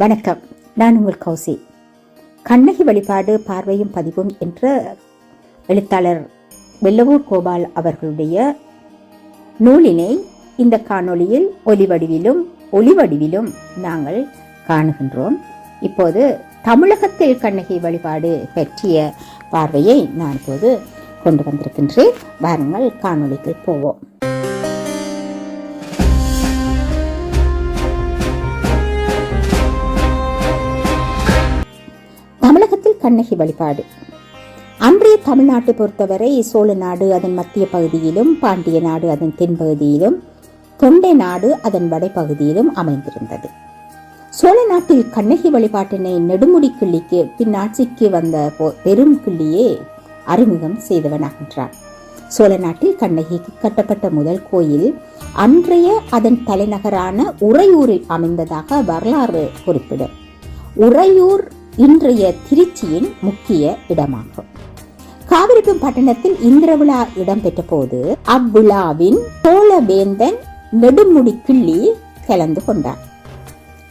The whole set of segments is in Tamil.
வணக்கம். நான் உங்கள் கௌசி. கண்ணகி வழிபாடு பார்வையும் பதிவும் என்ற எழுத்தாளர் வெள்ளவூர் கோபால் அவர்களுடைய நூலினை இந்த காணொளியில் ஒலிவடிவிலும் ஒலிவடிவிலும் நாங்கள் காணுகின்றோம். இப்போது தமிழகத்தில் கண்ணகி வழிபாடு பற்றிய பார்வையை நான் இப்போது கொண்டு வந்திருக்கின்றேன். வாருங்கள் காணொளிக்கு போவோம். கண்ணகி வழிபாடு. அன்றைய தமிழ்நாட்டை பொறுத்தவரை சோழ நாடு அதன் மத்திய பகுதியிலும் பாண்டிய நாடு அதன் தென்பகுதியிலும் தொண்டை நாடு அதன் வடைப்பகுதியிலும் அமைந்திருந்தது. சோழ நாட்டில் கண்ணகி வழிபாட்டினை நெடுமுடி கிள்ளிக்கு பின்னாட்சிக்கு வந்த பெரும் கிள்ளியே அறிமுகம் செய்தவனாகின்றான். சோழ நாட்டில் கண்ணகிக்கு கட்டப்பட்ட முதல் கோயில் அன்றைய அதன் தலைநகரான உறையூரில் அமைந்ததாக வரலாறு குறிப்பிடும். உறையூர் இன்றைய திருச்சியின் முக்கிய இடமாகும். காவிரிப்பும் பட்டணத்தில் இந்திர விழா இடம்பெற்ற போது அவ்விழாவின் சோழவேந்தன் நெடுமுடி கிள்ளி கலந்து கொண்டார்.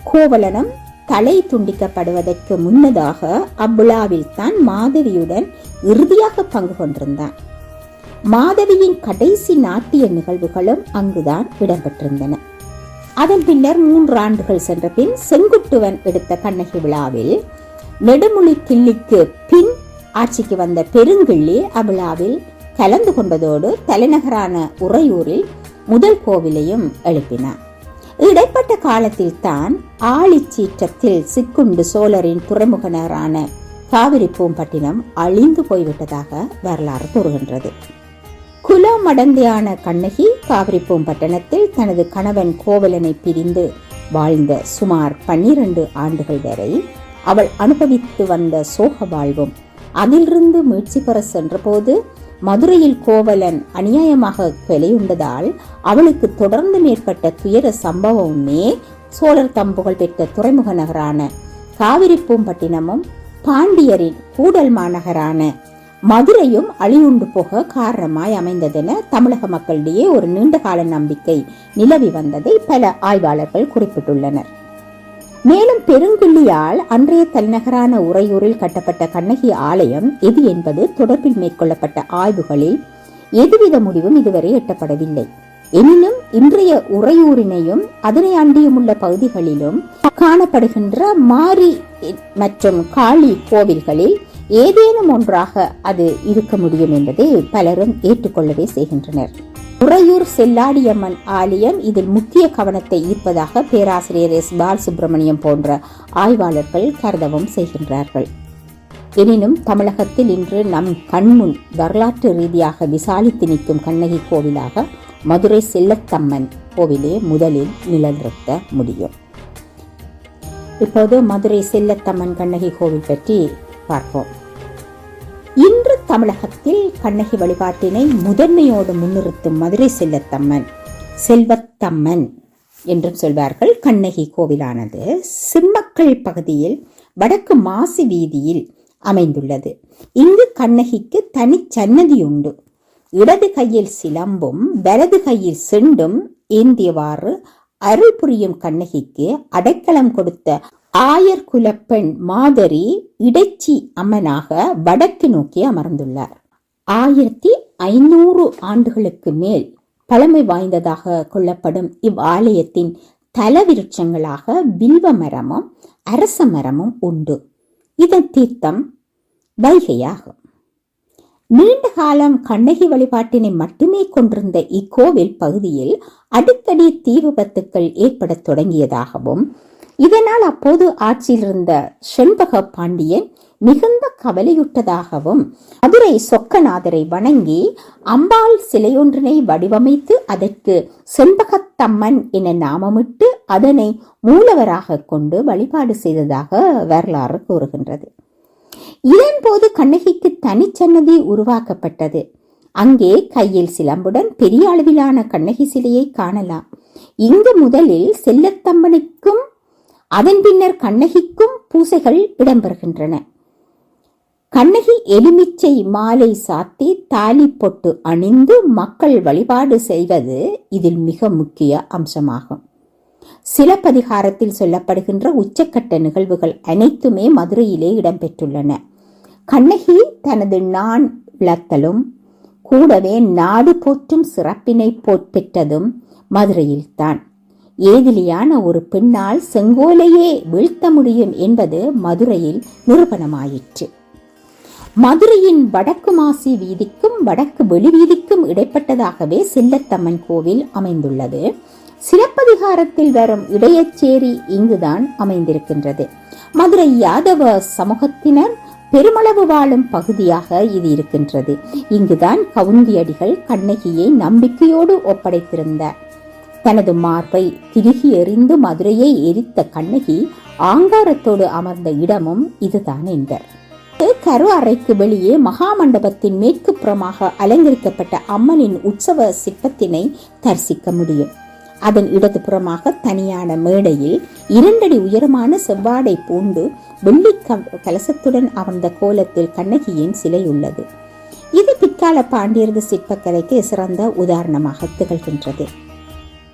கோவலனும் தலை துண்டிக்கப்படுவதற்கு முன்னதாக அவ்விழாவில் தான் மாதவியுடன் இறுதியாக பங்கு கொண்டிருந்தான். மாதவியின் கடைசி நாட்டிய நிகழ்வுகளும் அங்குதான் இடம்பெற்றிருந்தன. அதன் பின்னர் மூன்று ஆண்டுகள் சென்ற பின் செங்குட்டுவன் எடுத்த கண்ணகி விழாவில் நெடுமுடி கிள்ளிக்கு பின் ஆட்சிக்கு வந்த பெருங்கிள்ளி அவ்விழாவில் கலந்து கொண்டதோடு தலைநகரான உறையூரில் முதல் கோவிலையும் எழுப்பினார். இடைப்பட்ட காலத்தில் தான் ஆழிச்சீற்றத்தில் சிக்குண்டு சோழரின் துறைமுக நகரான காவிரி பூம்பட்டினம் அழிந்து போய்விட்டதாக வரலாறு கூறுகின்றது. குலமடந்தையான கண்ணகி காவிரி பூம்பட்டினத்தில் தனது கணவன் கோவலனை பிரிந்து வாழ்ந்த சுமார் பன்னிரண்டு ஆண்டுகள் வரை அவள் அனுபவித்து வந்த சோக வாழ்வும். அதிலிருந்து மீட்சி பெற சென்றபோது மதுரையில் கோவலன் அநியாயமாக கொலையுண்டதால் அவளுக்கு தொடர்ந்து மேற்பட்ட துயர சம்பவமுமே சோழர் தம் புகழ்பெற்ற துறைமுக நகரான காவிரி பூம்பட்டினமும் பாண்டியரின் கூடல் மாநகரான மதுரையும் அழியுண்டு போக காரணமாய் அமைந்ததென தமிழக மக்களிடையே ஒரு நீண்டகால நம்பிக்கை நிலவி வந்ததை பல ஆய்வாளர்கள் குறிப்பிட்டுள்ளனர். மேலும் பெருங்கிள்ளியால் அன்றைய தலைநகரான உறையூரில் கட்டப்பட்ட கண்ணகி ஆலயம் எது என்பது தொடர்பில் மேற்கொள்ளப்பட்ட ஆய்வுகளில் எதுவித முடிவும் இதுவரை எட்டப்படவில்லை. எனினும் இன்றைய உறையூரினையும் அதனை அண்டியுமுள்ள பகுதிகளிலும் காணப்படுகின்ற மாரி மற்றும் காளி கோவில்களில் ஏதேனும் ஒன்றாக அது இருக்க முடியும் என்பதை பலரும் ஏற்றுக்கொள்ளவே செய்கின்றனர். உறையூர் செல்லாடியம்மன் ஆலயம் இதில் முக்கிய கவனத்தை ஈர்ப்பதாக பேராசிரியர் எஸ். பாலசுப்ரமணியம் போன்ற ஆய்வாளர்கள் கருதவும் செய்கின்றார்கள். எனினும் தமிழகத்தில் இன்று நம் கண்முன் வரலாற்று ரீதியாக விசாலித்து நிற்கும் கண்ணகி கோவிலாக மதுரை செல்லத்தம்மன் கோவிலே முதலில் நிலநிறுத்த முடியும். இப்போது மதுரை செல்லத்தம்மன் கண்ணகி கோவில் பற்றி பார்ப்போம். இன்று தமிழகத்தில் கண்ணகி வழிபாட்டினை முதன்மையோடு முன்னிறுத்தும் மதுரை செல்லத்தம்மன் செல்வத்தம்மன் என்றும் சொல்வார்கள். கண்ணகி கோவிலானது சிம்மக்கல் பகுதியில் வடக்கு மாசி வீதியில் அமைந்துள்ளது. இங்கு கண்ணகிக்கு தனி சன்னதி உண்டு. இடது கையில் சிலம்பும் வலது கையில் செண்டும் ஏந்தியவாறு அருள் புரியும் கண்ணகிக்கு அடைக்கலம் கொடுத்த ஆயர் குலப்பெண் மாதரி இடைச்சி அம்மனாக வடக்கு நோக்கி அமர்ந்துள்ளார். ஆயிரத்தி ஐநூறு ஆண்டுகளுக்கு மேல் பழமை வாய்ந்ததாக கொள்ளப்படும் இவ்வாலயத்தின் தலவிருட்சங்களாக வில்வ மரமும் அரச மரமும் உண்டு. இதன் தீர்த்தம் வைகையாகும். நீண்ட காலம் கண்ணகி வழிபாட்டினை மட்டுமே கொண்டிருந்த இக்கோவில் பகுதியில் அடிக்கடி தீ விபத்துக்கள் ஏற்படத் தொடங்கியதாகவும் இதனால் அப்போது ஆட்சியில் இருந்த செண்பக பாண்டியன் மிகுந்த கவலையுற்றதாகவும் மதுரை சொக்கநாதரை வணங்கி அம்பாள் சிலையொன்றினை வடிவமைத்து அதற்கு செண்பகத்தம்மன் என நாமமிட்டு அதனை மூலவராக கொண்டு வழிபாடு செய்ததாக வரலாறு கூறுகின்றது. இதன்போது கண்ணகிக்கு தனிச்சன்னதி உருவாக்கப்பட்டது. அங்கே கையில் சிலம்புடன் பெரிய அளவிலான கண்ணகி சிலையை காணலாம். இங்கு முதலில் செல்லத்தம்மனுக்கும் அதன் பின்னர் கண்ணகிக்கும் பூசைகள் இடம்பெறுகின்றன. கண்ணகி எலுமிச்சை மாலை சாத்தி தாலி பொட்டு அணிந்து மக்கள் வழிபாடு செய்வது இதில் மிக முக்கிய அம்சமாகும். சிலப்பதிகாரத்தில் சொல்லப்படுகின்ற உச்சக்கட்ட நிகழ்வுகள் அனைத்துமே மதுரையிலே இடம்பெற்றுள்ளன. கண்ணகி தனது நான் இழத்தலும் கூடவே நாடு போற்றும் சிறப்பினை பெற்றதும் மதுரையில்தான். ஏதிலியான ஒரு பெண்ணால் செங்கோலையே வீழ்த்த முடியும் என்பது மதுரையில் நிரூபணமாயிற்று. மதுரையின் வடக்கு மாசி வீதிக்கும் வடக்கு வெளிவீதிக்கும் இடைப்பட்டதாகவே செல்லத்தம்மன் கோவில் அமைந்துள்ளது. சிலப்பதிகாரத்தில் வரும் இடையச்சேரி இங்குதான் அமைந்திருக்கின்றது. மதுரை யாதவ சமூகத்தினர் பெருமளவு வாழும் பகுதியாக இது இருக்கின்றது. இங்குதான் கவுந்தியடிகள் கண்ணகியை நம்பிக்கையோடு ஒப்படைத்திருந்தார். தனது மார்பை திருகி எறிந்து மதுரையை எரித்த கண்ணகி ஆங்காரத்தோடு அமர்ந்த இடமும் இதுதான் என்றார் கரு அறைக்கு வெளியே மகாமண்டபத்தின் மேற்கு புறமாக அலங்கரிக்கப்பட்ட அம்மனின் உற்சவ சிற்பத்தினை தரிசிக்க முடியும். அதன் இடது புறமாக தனியான மேடையில் இரண்டடி உயரமான செவ்வாடை பூண்டு வெள்ளி கலசத்துடன் அமர்ந்த கோலத்தில் கண்ணகியின் சிலை உள்ளது. இது பிற்கால பாண்டியரது சிற்பக்கலைக்கு சிறந்த உதாரணமாக திகழ்கின்றது.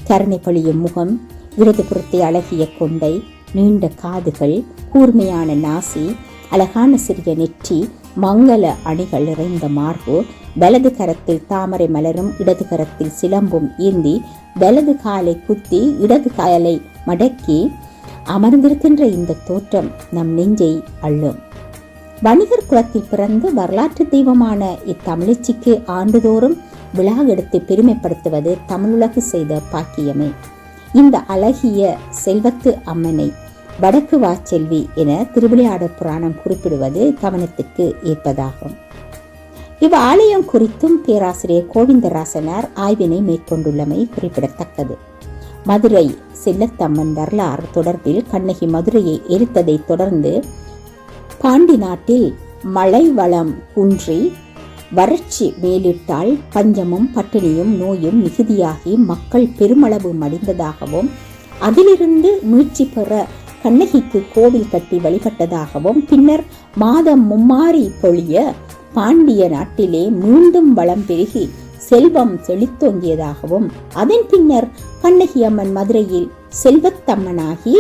கருணை பொழியும் முகம் இடதுபுறத்தை அழகிய கொண்டை நீண்ட காதுகள் கூர்மையான நாசி அழகான சிறிய நெற்றி மங்கள அணிகள் நிறைந்த மார்பு வலது கரத்தில் தாமரை மலரும் இடது கரத்தில் சிலம்பும் ஏந்தி வலது காலை குத்தி இடது காலை மடக்கி அமர்ந்திருக்கின்ற இந்த தோற்றம் நம் நெஞ்சை அள்ளும். வணிகர் குலத்தில் பிறந்து வரலாற்று தெய்வமான இத்தமிழச்சிக்கு ஆண்டுதோறும் விழா எடுத்து பெருமைப்படுத்துவது தமிழுலகு செய்த பாக்கியமே. இந்த அழகிய செல்வத்து அம்மனை வடக்கு வாச்செல்வி என திருவிளையாட புராணம் குறிப்பிடுவது கவனத்துக்கு ஏற்பதாகும். இவ் ஆலயம் குறித்தும் பேராசிரியர் கோவிந்தராசனார் ஆய்வினை மேற்கொண்டுள்ளமை குறிப்பிடத்தக்கது. மதுரை செல்லத்தம்மன் வரலாறு தொடர்பில் கண்ணகி மதுரையை எரித்ததை தொடர்ந்து பாண்டி நாட்டில் மழை வளம் குன்றி வறட்சி மேலிட்டால் பஞ்சமும் பட்டினியும் நோயும் மிகுதியாகி மக்கள் பெருமளவு மடிந்ததாகவும் அதிலிருந்து மீட்சி பெற கண்ணகிக்கு கோவில் கட்டி வழிபட்டதாகவும் பின்னர் மாதம் மும்மாறி பொழிய பாண்டிய நாட்டிலே மீண்டும் வளம் பெருகி செல்வம் செழித்தோங்கியதாகவும் அதன் பின்னர் கண்ணகி அம்மன் மதுரையில் செல்வத்தம்மனாகி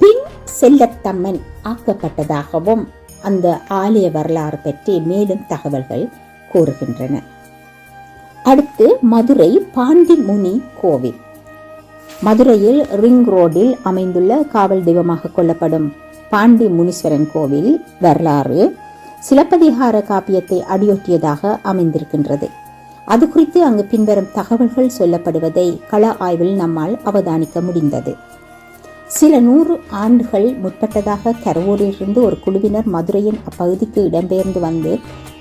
பின் செல்லத்தம்மன் ஆக்கப்பட்டதாகவும் அந்த ஆலய வரலாறு பற்றி மேலும் தகவல்கள் கூறுகின்றன. அடுத்து மதுரை பாண்டி முனி கோவில். மதுரையில் ரிங் ரோடில் அமைந்துள்ள காவல் தெய்வமாக கொள்ளப்படும் பாண்டி முனீஸ்வரன் கோவில் வரலாறு சிலப்பதிகார காப்பியத்தை அடியொட்டியதாக அமைந்திருக்கின்றது. அது குறித்து அங்கு பின்வரும் தகவல்கள் சொல்லப்படுவதை கள ஆய்வில் நம்மால் அவதானிக்க முடிந்தது. சில நூறு ஆண்டுகள் முற்பட்டதாக கரவூரிலிருந்து ஒரு குழுவினர் மதுரையின் அப்பகுதிக்கு இடம்பெயர்ந்து வந்து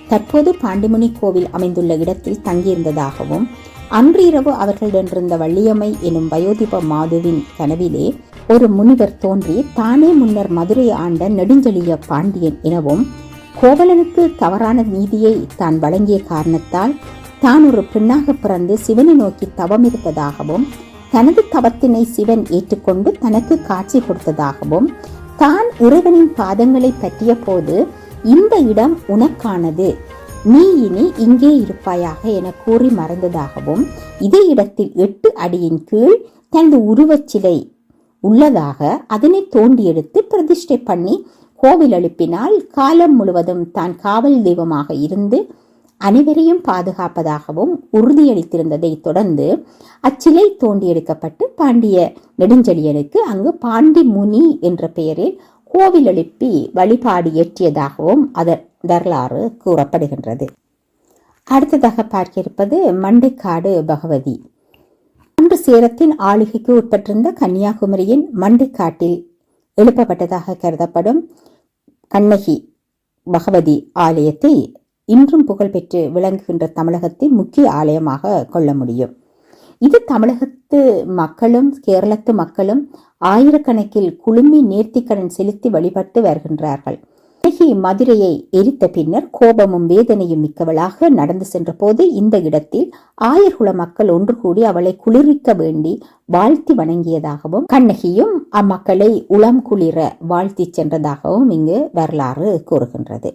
தற்போது பாண்டிமுனி கோவில் அமைந்துள்ள இடத்தில் தங்கியிருந்ததாகவும் அன்று இரவு அவர்களிடமிருந்த வள்ளியம்மை எனும் வயோதிப மாதுவின் கனவிலே ஒரு முனிவர் தோன்றி தானே முன்னர் மதுரை ஆண்ட நெடுஞ்செழிய பாண்டியன் எனவும் கோவலனுக்கு தவறான நீதியை தான் வழங்கிய காரணத்தால் தான் ஒரு பெண்ணாக பிறந்து சிவனை நோக்கி தவம் இருப்பதாகவும் தனது தவத்தினை சிவன் ஏற்றுக்கொண்டு தனக்கு காட்சி கொடுத்ததாகவும் தான் இறைவனின் பாதங்களை பற்றிய போது இந்த இடம் உனக்கானது. நீ இனி இங்கே இருப்பாயாக என கூறி மறைந்ததாகவும் இதே இடத்தில் எட்டு அடியின் கீழ் தனது உருவச்சிலை உள்ளதாக அதனை தோண்டி எடுத்து பிரதிஷ்டை பண்ணி கோவில் எழுப்பினால் காலம் முழுவதும் தான் காவல் தெய்வமாக இருந்து அனைவரையும் பாதுகாப்பதாகவும் உறுதியளித்திருந்ததை தொடர்ந்து அச்சிலை தோண்டி எடுக்கப்பட்டு பாண்டிய நெடுஞ்செழியனுக்கு அங்கு பாண்டி முனி என்ற பெயரில் கோவில் எழுப்பி வழிபாடு ஏற்றியதாகவும் அதன் வரலாறு கூறப்படுகின்றது. அடுத்ததாக பார்க்க இருப்பது மண்டைக்காடு பகவதி. அன்று சேரத்தின் ஆளுகைக்கு உட்பட்டிருந்த கன்னியாகுமரியின் மண்டைக்காட்டில் எழுப்பப்பட்டதாக கருதப்படும் கண்ணகி பகவதி ஆலயத்தை இன்றும் புகழ்பெற்று விளங்குகின்ற தமிழகத்தின் முக்கிய ஆலயமாக கொள்ள முடியும். இது தமிழகத்து மக்களும் கேரளத்து மக்களும் ஆயிரக்கணக்கில் குழுமி நேர்த்திக்கடன் செலுத்தி வழிபட்டு வருகின்றார்கள். கண்ணகி மதுரையை எரித்த பின்னர் கோபமும் வேதனையும் மிக்கவளாக நடந்து சென்ற போது இந்த இடத்தில் ஆயர்குல மக்கள் ஒன்று கூடி அவளை குளிர்விக்க வேண்டி வாழ்த்தி வணங்கியதாகவும் கண்ணகியும் அம்மக்களை உளம் குளிர வாழ்த்தி சென்றதாகவும் இங்கு வரலாறு கூறுகின்றது.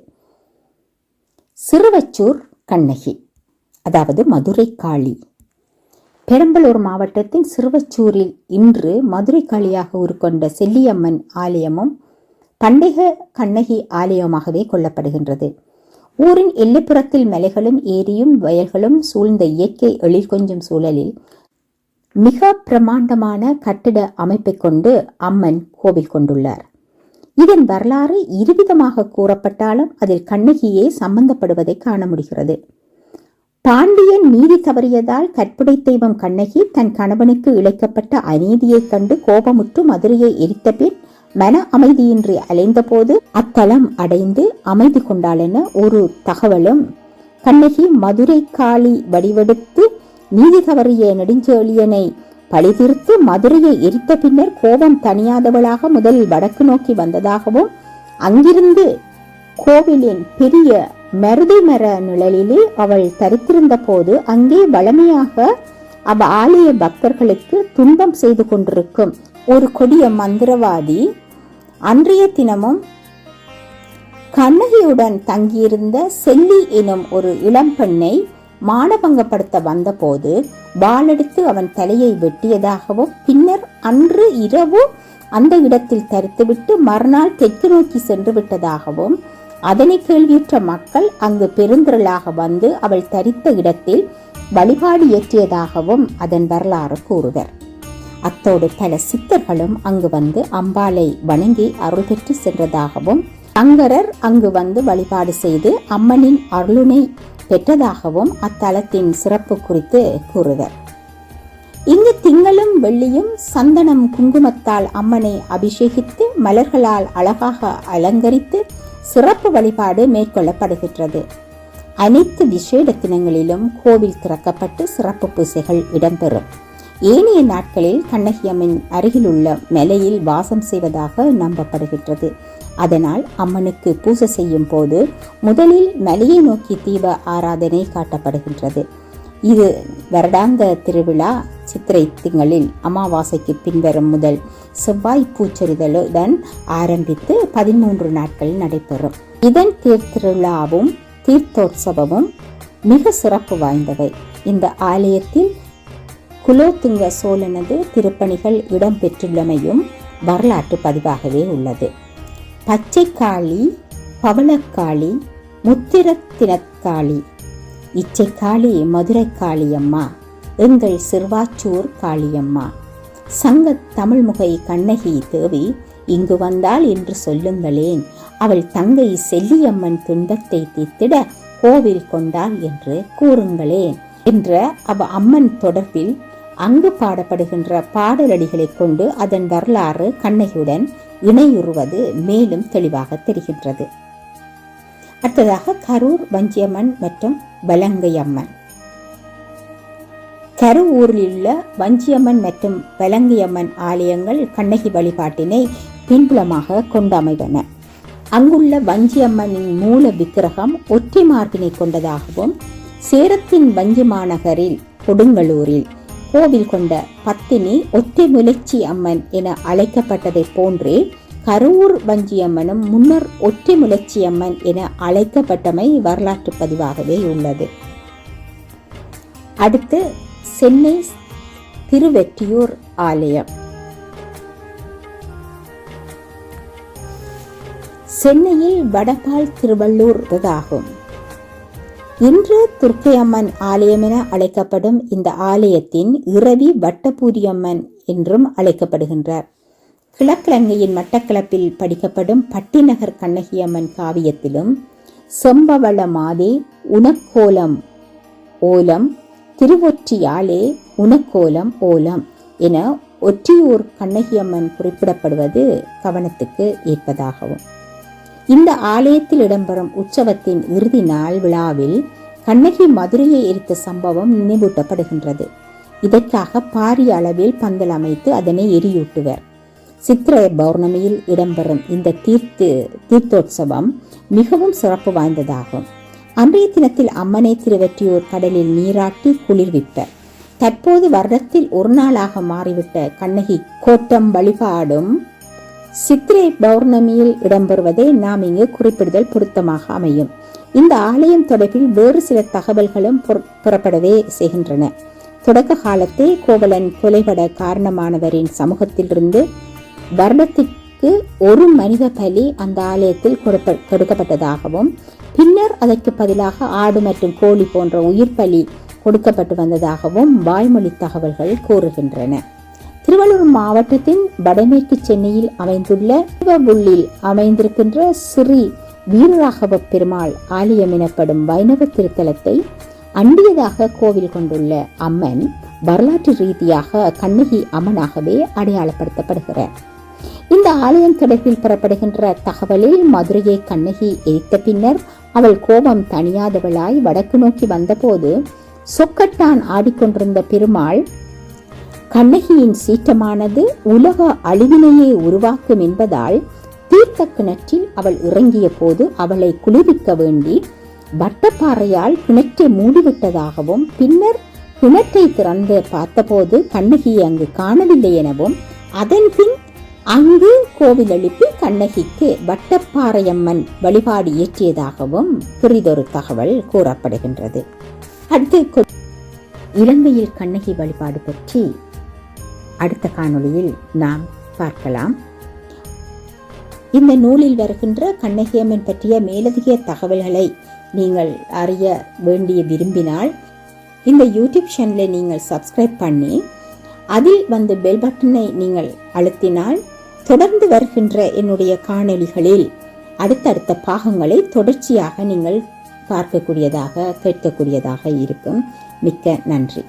சிறுவச்சூர் கண்ணகி அதாவது மதுரை காளி. பெரம்பலூர் மாவட்டத்தின் சிறுவச்சூரில் இன்று மதுரை காளியாக உருக்கொண்ட செல்லியம்மன் ஆலயமும் பண்டிக கண்ணகி ஆலயமாகவே கொள்ளப்படுகின்றது. ஊரின் எல்லைப்புறத்தில் மலைகளும் ஏரியும் வயல்களும் சூழ்ந்த இயற்கை எழில் கொஞ்சும் சூழலில் மிக பிரமாண்டமான கட்டிட அமைப்பை கொண்டு அம்மன் கோவில் கொண்டுள்ளார். இதன் வரலாறு இருவிதமாக கூறப்பட்டாலும் அதில் கண்ணகியே சம்பந்தப்படுவதை காண முடிகிறது. பாண்டியன் நீதி தவறியதால் கற்புடை தெய்வம் கண்ணகி தன் கணவனுக்கு இழைக்கப்பட்ட அநீதியைக் கண்டு கோபமுற்று மதுரையை எரித்த பின் மன அமைதியின்றி அலைந்தபோது அத்தலம் அடைந்து அமைதி கொண்டாள் என ஒரு தகவலும் கண்ணகி மதுரை காளி வடிவெடுத்து நீதி தவறிய நெடுஞ்செழியனை பழிதிர்த்து மதுரையை எரித்த பின்னர் கோபம் தணியாதவளாக முதலில் வடக்கு நோக்கி வந்ததாகவும் அங்கிருந்து கோவிலின் பெரிய மருதை மர நிழலிலே அவள் தரித்திருந்த போது அங்கே வளமையாக அவ ஆலய பக்தர்களுக்கு துன்பம் செய்து கொண்டிருக்கும் ஒரு கொடிய மந்திரவாதி அன்றைய தினமும் கண்ணகியுடன் தங்கியிருந்த செல்லி எனும் ஒரு இளம்பெண்ணை மானபங்கப்படுத்த வந்தபோது வாளெடுத்து அவன் தலையை வெட்டியதாகவும் பின்னர் அன்று இரவு அந்த இடத்தில் தரித்துவிட்டு மறுநாள் தெற்கு நோக்கி சென்று விட்டதாகவும் அதனை கேள்வியுற்ற மக்கள் அங்கு பெருந்திரளாக வந்து அவள் தரித்த இடத்தில் வழிபாடு ஏற்றியதாகவும் அதன் வரலாறு கூறுவர். அத்தோடு பல சித்தர்களும் அங்கு வந்து அம்பாளை வணங்கி அருள் பெற்று சென்றதாகவும் அங்கரர் அங்கு வந்து வழிபாடு செய்து அம்மனின் அருளுனை பெற்றதாகவும் அத்தலத்தின் சிறப்பு குறித்து கூறுவர். இங்கு திங்களும் வெள்ளியும் சந்தனம் குங்குமத்தால் அம்மனை அபிஷேகித்து மலர்களால் அழகாக அலங்கரித்து சிறப்பு வழிபாடு மேற்கொள்ளப்படுகின்றது. அனைத்து விசேட தினங்களிலும் கோவில் திறக்கப்பட்டு சிறப்பு பூசைகள் இடம்பெறும். ஏனைய நாட்களில் கண்ணகியம்மன் அருகிலுள்ள மலையில் வாசம் செய்வதாக நம்பப்படுகின்றது. அதனால் அம்மனுக்கு பூஜை செய்யும் போது முதலில் மலையை நோக்கி தீப ஆராதனை காட்டப்படுகின்றது. இது வருடாந்த திருவிழா சித்திரை திங்களில் அமாவாசைக்கு பின்வரும் முதல் செவ்வாய் பூச்சரிதலுடன் ஆரம்பித்து பதிமூன்று நாட்கள் நடைபெறும். இதன் தீர்த்திருவிழாவும் தீர்த்தோற்சவமும் மிக சிறப்பு வாய்ந்தவை. இந்த ஆலயத்தில் குலோத்துங்க சோழனது திருப்பணிகள் இடம்பெற்றுள்ளமையும் வரலாற்று பதிவாகவே உள்ளது. பச்சைக்காளி பவளக்காளி முத்திரத்தினக்காளி இச்சைக்காளி மதுரை காளியம்மா எங்கள் சிறுவாச்சூர் காளியம்மா. சங்க தமிழ்முகை கண்ணகி தேவி இங்கு வந்தாள் என்று சொல்லுங்களேன். அவள் தங்கை செல்லியம்மன் துன்பத்தை தீர்த்திட கோவில் கொண்டாள் என்று கூறுங்களேன் என்ற அவ அம்மன் தொடர்பில் அங்கு பாடப்படுகின்ற பாடலடிகளை கொண்டு அதன் வரலாறு கண்ணகியுடன் இணையுறுவது மேலும் தெளிவாக தெரிகின்றது. அடுத்ததாக கரூர் வஞ்சியம்மன் மற்றும் வலங்கையம்மன். கருவூரில் உள்ள வஞ்சியம்மன் மற்றும் வலங்கையம்மன் ஆலயங்கள் கண்ணகி வழிபாட்டினை பின்புலமாக கொண்டமைவன. அங்குள்ள வஞ்சியம்மனின் மூல விக்கிரகம் ஒற்றை மார்பினை கொண்டதாகவும் சேரத்தின் வஞ்சி மாநகரில் கொடுங்கலூரில் கோவில் கொண்ட பத்தினி ஒற்றை முலச்சி அம்மன் என அழைக்கப்பட்டதைப் போன்றே கரூர் வஞ்சியம்மனும் முன்னர் ஒற்றை முலச்சி அம்மன் என அழைக்கப்பட்டமை வரலாற்று பதிவாகவே உள்ளது. அடுத்து சென்னை திருவெற்றியூர் ஆலயம். சென்னையில் வடபால் திருவள்ளூர் ஆகும். இன்று துர்க்கையம்மன் ஆலயம் என அழைக்கப்படும் இந்த ஆலயத்தின் இரவி வட்டபூரியம்மன் என்றும் அழைக்கப்படுகின்றார். கிழக்கிழங்கையின் மட்டக்களப்பில் படிக்கப்படும் பட்டிநகர் கண்ணகியம்மன் காவியத்திலும் செம்பவள மாதே உனக்கோலம் ஓலம் திருவொற்றியாலே உனக்கோலம் ஓலம் என ஒற்றியூர் கண்ணகியம்மன் குறிப்பிடப்படுவது கவனத்துக்கு ஏற்பதாகவும் இந்த ஆலயத்தில் இடம்பெறும் உற்சவத்தின் இறுதி நாள் விழாவில் கண்ணகி மதுரையை எரித்த சம்பவம் நினைவூட்டப்படுகின்றது. இதற்காக பாரிய அளவில் பந்தல் அமைத்து அதனை எரியூட்டுவர். சித்திரை பௌர்ணமியில் இடம்பெறும் இந்த தீர்த்து தீர்த்தோற்சவம் மிகவும் சிறப்பு வாய்ந்ததாகும். அன்றைய தினத்தில் அம்மனை திருவற்றியூர் கடலில் நீராட்டி குளிர்விப்பர். தற்போது வருடத்தில் ஒரு நாளாக மாறிவிட்ட கண்ணகி கோட்டம் வழிபாடும் சித்திரை பௌர்ணமியில் இடம்பெறுவதை நாம் இங்கு குறிப்பிடுதல் பொருத்தமாக அமையும். இந்த ஆலயம் தொடர்பில் வேறு சில தகவல்களும் புறப்படவே செய்கின்றன. தொடக்க காலத்தே கோவலன் கொலைபட காரணமானவரின் சமூகத்திலிருந்து வருடத்திற்கு ஒரு மனித பலி அந்த ஆலயத்தில் கொடுக்கப்பட்டதாகவும் பின்னர் அதற்கு பதிலாக ஆடு மற்றும் கோழி போன்ற உயிர் பலி கொடுக்கப்பட்டு வந்ததாகவும் வாய்மொழி தகவல்கள் கூறுகின்றன. திருவள்ளூர் மாவட்டத்தின் வடமேற்கு சென்னையில் அமைந்துள்ள சிவபுள்ளில் அமைந்திருக்கின்ற ஸ்ரீ வீரராகவ பெருமாள் ஆலயம் எனப்படும் வைணவ திருத்தலத்தை அண்டியதாக கோவில் கொண்டுள்ள அம்மன் வரலாற்று ரீதியாக கண்ணகி அம்மனாகவே அடையாளப்படுத்தப்படுகிறார். இந்த ஆலயம் தொடர்பில் பெறப்படுகின்ற தகவலில் மதுரையை கண்ணகி எரித்த பின்னர் அவள் கோபம் தணியாதவளாய் வடக்கு நோக்கி வந்தபோது சொக்கட்டான் ஆடிக்கொண்டிருந்த பெருமாள் கண்ணகியின் சீற்றமானது உலக அழிவினையே உருவாக்கும் என்பதால் தீர்த்த கிணற்றில் அவள் இறங்கிய போது அவளை குளிர்விக்க வேண்டி வட்டப்பாறையால் கிணற்றை மூடிவிட்டதாகவும் பின்னர் கிணற்றை திறந்து பார்த்தபோது கண்ணகியை அங்கு காணவில்லை எனவும் அதன் பின் அங்கு கோவில் எழுப்பி கண்ணகிக்கு வட்டப்பாறையம்மன் வழிபாடு இயற்றியதாகவும் பிறிதொரு தகவல் கூறப்படுகின்றது. அடுத்து இலங்கையில் கண்ணகி வழிபாடு பற்றி அடுத்த காணொளியில் நாம் பார்க்கலாம். இந்த நூலில் வருகின்ற கண்ணகியம்மன் பற்றிய மேலதிக தகவல்களை நீங்கள் அறிய வேண்டிய விரும்பினால் இந்த யூடியூப் சேனலை நீங்கள் சப்ஸ்கிரைப் பண்ணி அதில் வந்து பெல் பட்டனை நீங்கள் அழுத்தினால் தொடர்ந்து வருகின்ற என்னுடைய காணொளிகளில் அடுத்தடுத்த பாகங்களை தொடர்ச்சியாக நீங்கள் பார்க்கக்கூடியதாக கேட்கக்கூடியதாக இருக்கும். மிக்க நன்றி.